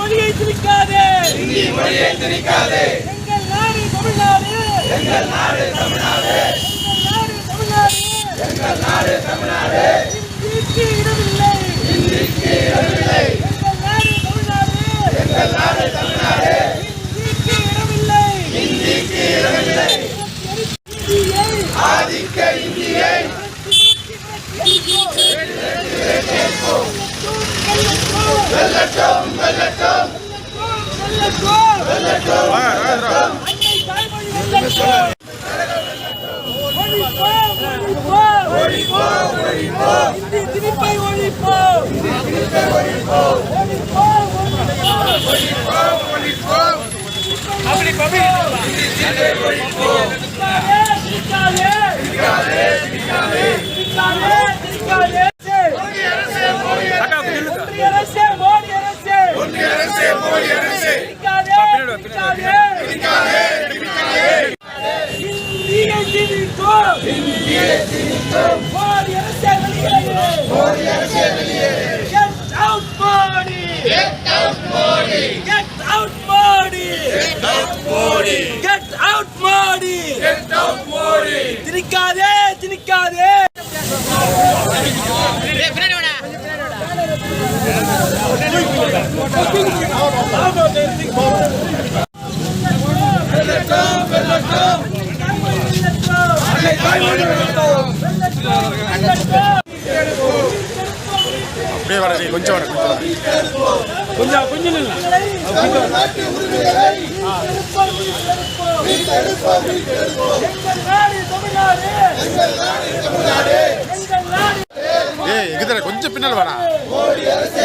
மொழியை திணிக்காதே. இந்தி மொழியை திணிக்காதே. எங்கள் நாடு தமிழ்நாடு. எங்கள் நாடு தமிழ்நாடு. எங்கள் நாடு தமிழ்நாடு. இந்திக்கு இடமில்லை. இந்திக்கு இடமில்லை. எங்கள் நாடு தமிழ்நாடு. எங்கள் நாடு தமிழ்நாடு இந்திக்கு இடமில்லை இந்திக்கு இடமில்லை இந்தியை ஆதிக்க இந்தியை வெல்லட்டும் வெல்லட்டும் வெல்லட்டும் வெல்லட்டும் அன்னை தாய்மொழி வெல்லட்டும் ஒழிப்போம் ஒழிப்போம் ஒழிப்போம் ஒழிப்போம் இந்தி திணிப்பை ஒழிப்போம் இந்தி திணிப்பை ஒழிப்போம் ஒழிப்போம் ஒழிப்போம் ஒழிப்போம் அப்படி பபி இந்தி திணிப்பை ஒழிப்போம் திணிக்காதே திணிக்காதே திணிக்காதே திணிக்காதே திணிக்காதே மோடி அரசே மோடி ஒன்றிய அரசே மோடி அரசே ஒன்றிய அரசே மோடி அரசே திணிக்காதே திணிக்காதே திணிக்காதே திணிக்காதே இந்தியை திணிக்கோ இந்தியை திணிக்கோ மோடி அரசே வெளியேறு மோடி அரசே வெளியேறு get out Modi get out Modi get out Modi get out Modi get out Modi get out Modi திணிக்காதே திணிக்காதே அப்படியே வர கொஞ்சம் வர கொஞ்சம் வர. எங்கள் நாடு தமிழ்நாடு எங்கள் நாடு ஏய் எகுதர கொஞ்சம் பின்னால் வாடா.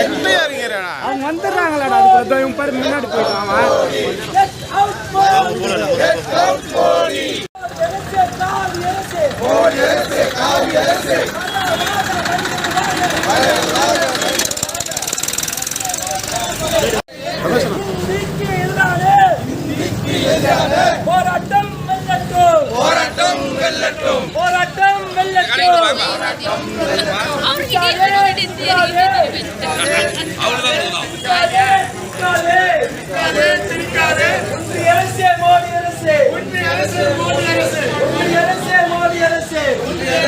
எட்டையா இருக்கீங்கடா. அவங்க வந்துடுறாங்களாடா அதுக்குள்ள இவன் பாரு முன்னாடி போயிட்டான் அவன். போராட்டம் வெல்லட்டும். போராட்டம் வெல்லட்டும் போராட்டம் வெல்லட்டும் அவருக்கு கேட்கறது திணிக்காதே, திணிக்காதே, திணிக்காதே. ஒன்றிய அரசே மோடி அரசே ஒன்றிய அரசே மோடி அரசே ஒன்றிய அரசே மோடி அரசே ஒன்றிய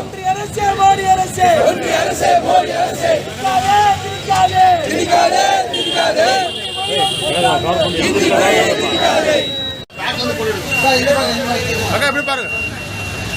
ஒன்றிய அரசே மோடி அரசே. ஒன்றிய அரசே மோடி அரசே. திணிக்காதே திணிக்காதே திணிக்காதே திணிக்காதே அக்கா எப்படி பாருங்க.